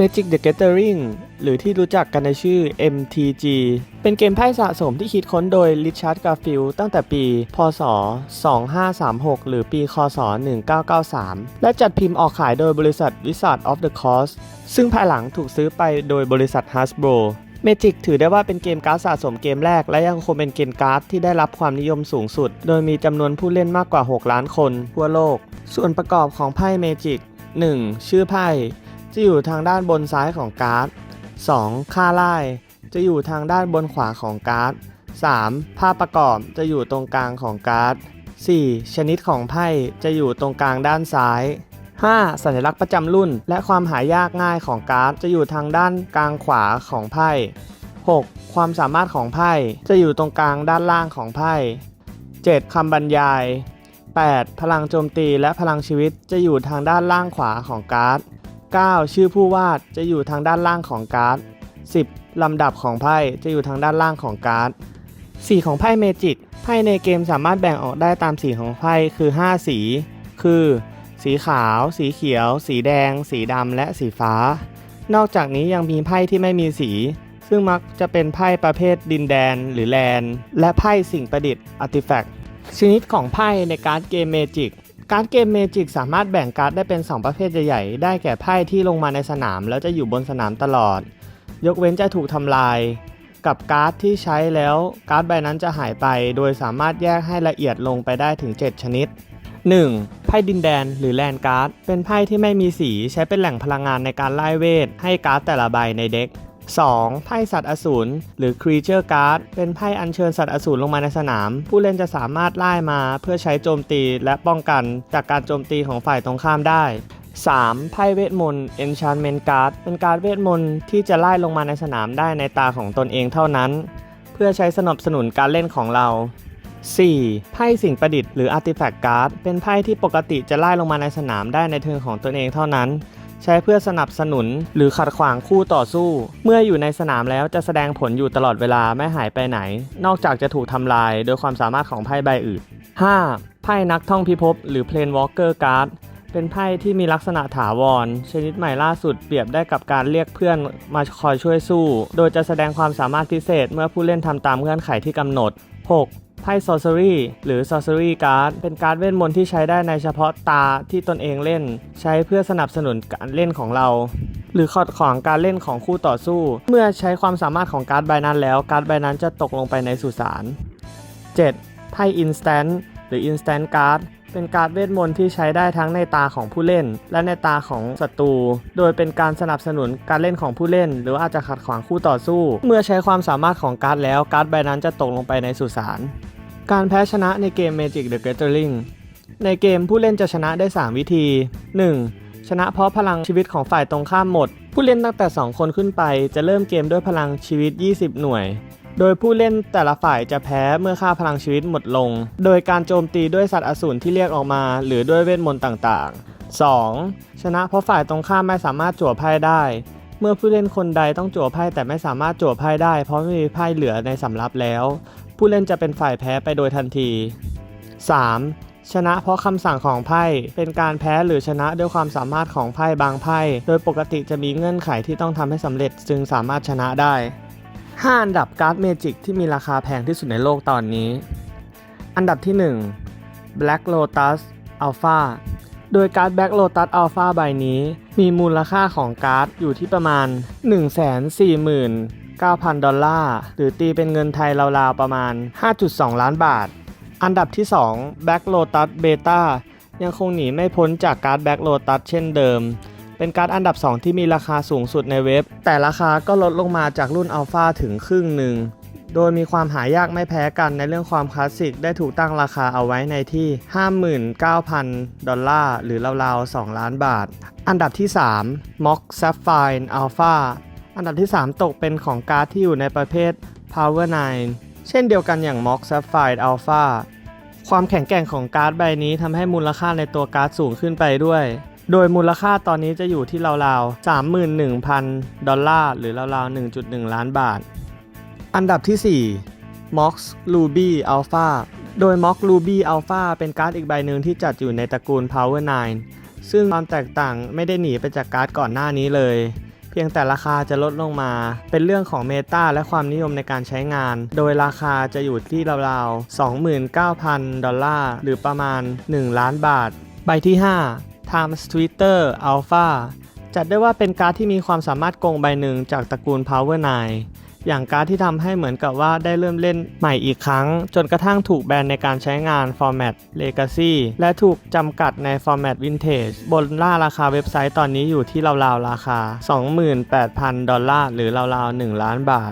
Magic the Gathering หรือที่รู้จักกันในชื่อ MTG เป็นเกมไพ่สะสมที่คิดค้นโดย Richard Garfield ตั้งแต่ปี พศ 2536 หรือปี คศ 1993 และจัดพิมพ์ออกขายโดยบริษัท Wizard of the Coast ซึ่งภายหลังถูกซื้อไปโดยบริษัท Hasbro Magic ถือได้ว่าเป็นเกมการ์ดสะสมเกมแรก และยังคงเป็นเกมการ์ดที่ได้รับความนิยมสูงสุด โดยมีจำนวนผู้เล่นมากกว่า 6 ล้านคนทั่วโลก ส่วนประกอบของไพ่ Magic 1. ชื่อไพ่ จะอยู่ทางด้านบนซ้ายของการ์ด 2. ค่าไล่จะอยู่ทางด้านบนขวาของการ์ด 3. ภาพประกอบจะอยู่ตรงกลางของการ์ด 4. ชนิดของไพ่จะอยู่ตรงกลางด้านซ้าย 5. สัญลักษณ์ประจำรุ่น และความหายากง่ายของการ์ดจะอยู่ทางด้านกลางขวาของไพ่ 6. ความสามารถของไพ่จะอยู่ตรงกลางด้านล่างของไพ่ 7. คำบรรยาย 8. พลังโจมตีและพลังชีวิตจะอยู่ทางด้านล่างขวาของการ์ด 9. ชื่อผู้วาดจะอยู่ทางด้านล่างของการ์ด 10. ลำดับของไพ่จะอยู่ทางด้านล่างของการ์ด สีของไพ่เมจิกไพ่ในเกมสามารถแบ่งออกได้ตามสีของไพ่คือ 5 สี คือ สีขาว สีเขียว สีแดง สีดำและสีฟ้า นอกจากนี้ยังมีไพ่ที่ไม่มีสี ซึ่งมักจะเป็นไพ่ประเภทดินแดนหรือแลนและไพ่สิ่งประดิษฐ์อาร์ติแฟกต์ชนิดของไพ่ในการ์ดเกมเมจิก การ์ดเกมเมจิกสามารถแบ่งการ์ดได้เป็น 2 ประเภทใหญ่ๆ ได้แก่ไพ่ที่ลงมาในสนาม แล้วจะอยู่บนสนามตลอด ยกเว้นจะถูกทำลาย กับการ์ดที่ใช้แล้วการ์ดใบนั้นจะหายไป โดยสามารถแยกให้ละเอียดลงไปได้ถึง 7 ชนิด 1. ไพ่ดินแดนหรือแลนการ์ด เป็นไพ่ที่ไม่มีสีใช้เป็นแหล่งพลังงานในการไล่เวท ให้การ์ดแต่ละใบในเด็ก 2. ไพ่สัตว์อสูรหรือ Creature Card เป็นไพ่อัญเชิญสัตว์อสูรลงมาในสนาม ผู้เล่นจะสามารถไล่มาเพื่อใช้โจมตีและป้องกันจากการโจมตีของฝ่ายตรงข้ามได้ 3. ไพ่เวทมนต์ Enchantment Card เป็นการเวทมนต์ที่จะไล่ลงมาในสนามได้ในตาของตนเองเท่านั้น เพื่อใช้สนับสนุนการเล่นของเรา 4. ไพ่สิ่งประดิษฐ์หรือ Artifact Card เป็นไพ่ที่ปกติจะไล่ลงมาในสนามได้ในเทิร์นของตนเองเท่านั้น ใช้เพื่อสนับสนุน หรือขัดขวางคู่ต่อสู้ เมื่ออยู่ในสนามแล้วจะแสดงผลอยู่ตลอดเวลาไม่หายไปไหน นอกจากจะถูกทำลายโดยความสามารถของไพ่ใบอื่น 5. ไพ่นักท่องพิภพหรือ Planewalker Card เป็นไพ่ที่มีลักษณะถาวร ชนิดใหม่ล่าสุดเปรียบได้กับการเรียกเพื่อนมาคอยช่วยสู้ โดยจะแสดงความสามารถพิเศษเมื่อผู้เล่นทำตามเงื่อนไขที่กำหนด 6. ไพ่ Sorcery หรือ Sorcery Card เป็นการ์ดเวทมนต์ที่ใช้ได้ในเฉพาะตาที่ตนเองเล่น ใช้เพื่อสนับสนุนการเล่นของเรา หรือขัดขวางการเล่นของคู่ต่อสู้ เมื่อใช้ความสามารถของการ์ดใบนั้นแล้ว การ์ดใบนั้นจะตกลงไปในสุสาน 7. ไพ่ Instant หรือ Instant Card เป็นการ์ดเวทมนต์ที่ใช้ได้ทั้งในตาของผู้เล่น และในตาของศัตรู โดยเป็นการสนับสนุนการเล่นของผู้เล่น หรืออาจจะขัดขวางคู่ต่อสู้ เมื่อใช้ความสามารถของการ์ดแล้วการ์ดใบนั้นจะตกลงไปในสุสาน การแพ้ชนะในเกม Magic the Gathering ในเกมผู้เล่นจะชนะได้ 3 วิธี 1. ชนะเพราะพลังชีวิตของฝ่ายตรงข้ามหมด ผู้เล่นตั้งแต่ 2 คนขึ้นไป จะเริ่มเกมด้วยพลังชีวิต 20 หน่วย โดยผู้เล่นแต่ละฝ่ายจะแพ้เมื่อค่าพลังชีวิตหมดลง โดยการโจมตีด้วยสัตว์อสูรที่เรียกออกมา หรือด้วยเวทมนต์ต่างๆ 2. ชนะเพราะฝ่ายตรงข้ามไม่สามารถจั่วไพ่ได้ เมื่อผู้เล่นคนใดต้องจั่วไพ่แต่ไม่สามารถจั่วไพ่ได้ เพราะไม่มีไพ่เหลือในสำรับแล้ว ผู้เล่นจะเป็นฝ่ายแพ้ไปโดยทันที 3. ชนะเพราะคำสั่งของไพ่ เป็นการแพ้หรือชนะด้วยความสามารถของไพ่บางไพ่ โดยปกติจะมีเงื่อนไขที่ต้องทำให้สำเร็จจึงสามารถชนะได้ 5 อันดับการ์ดเมจิกที่มีราคาแพงที่สุดในโลกตอนนี้ อันดับที่ 1 Black Lotus Alpha โดยการ์ด Black Lotus Alpha ใบนี้ มีมูลค่าของการ์ดอยู่ที่ประมาณ 9,000 ดอลลาร์ หรือตีเป็นเงินไทยราวๆ ประมาณ 5.2 ล้านบาท อันดับที่ 2 Black Lotus Beta ยังคงหนีไม่พ้นจากการ์ด Black Lotus เช่นเดิม เป็นการ์ดอันดับ 2 ที่มีราคาสูงสุดในเว็บ แต่ราคาก็ลดลงมาจากรุ่นอัลฟาถึงครึ่งหนึ่ง โดยมีความหายากไม่แพ้กันในเรื่องความคลาสสิก ได้ถูกตั้งราคาเอาไว้ในที่ 59,000 ดอลลาร์ หรือราวๆ 2 ล้านบาท อันดับที่ 3 Mock Sapphire Alpha อันดับที่ 3 ตกเป็นของการ์ดที่อยู่ในประเภท Power 9 เช่นเดียวกันอย่าง Mock Sapphire Alpha ความแข็งแกร่งของการ์ดใบนี้ทำให้มูลค่าในตัวการ์ดสูงขึ้นไปด้วย โดยมูลค่าตอนนี้จะอยู่ที่ราวๆ31,000 ดอลลาร์หรือราวๆ 1.1 ล้านบาท อันดับที่ 4 Mox Ruby Alpha โดย Mox Ruby Alpha เป็นการ์ดอีกใบหนึ่งที่จัดอยู่ในตระกูล Power 9 ซึ่งความแตกต่างไม่ได้หนีไปจากการ์ดก่อนหน้านี้เลย เพียงแต่ราคาจะลดลงมา เป็นเรื่องของเมตาและความนิยมในการใช้งาน โดยราคาจะอยู่ที่ราวๆ 29,000 ดอลลาร์ หรือประมาณ 1 ล้านบาท ใบที่ 5 Times Twitter Alpha จัดได้ว่าเป็นการ์ดที่มีความสามารถโกงใบหนึ่งจากตระกูล Power 9 อย่างการ์ดที่ทำให้เหมือนกับว่าได้เริ่มเล่นใหม่อีกครั้ง จนกระทั่งถูกแบนในการใช้งานฟอร์แมต Legacy และถูกจำกัดในฟอร์แมต Vintage บนล่าราคาเว็บไซต์ตอนนี้อยู่ที่ราวๆราคา 28,000 ดอลลาร์หรือราวๆ 1 ล้านบาท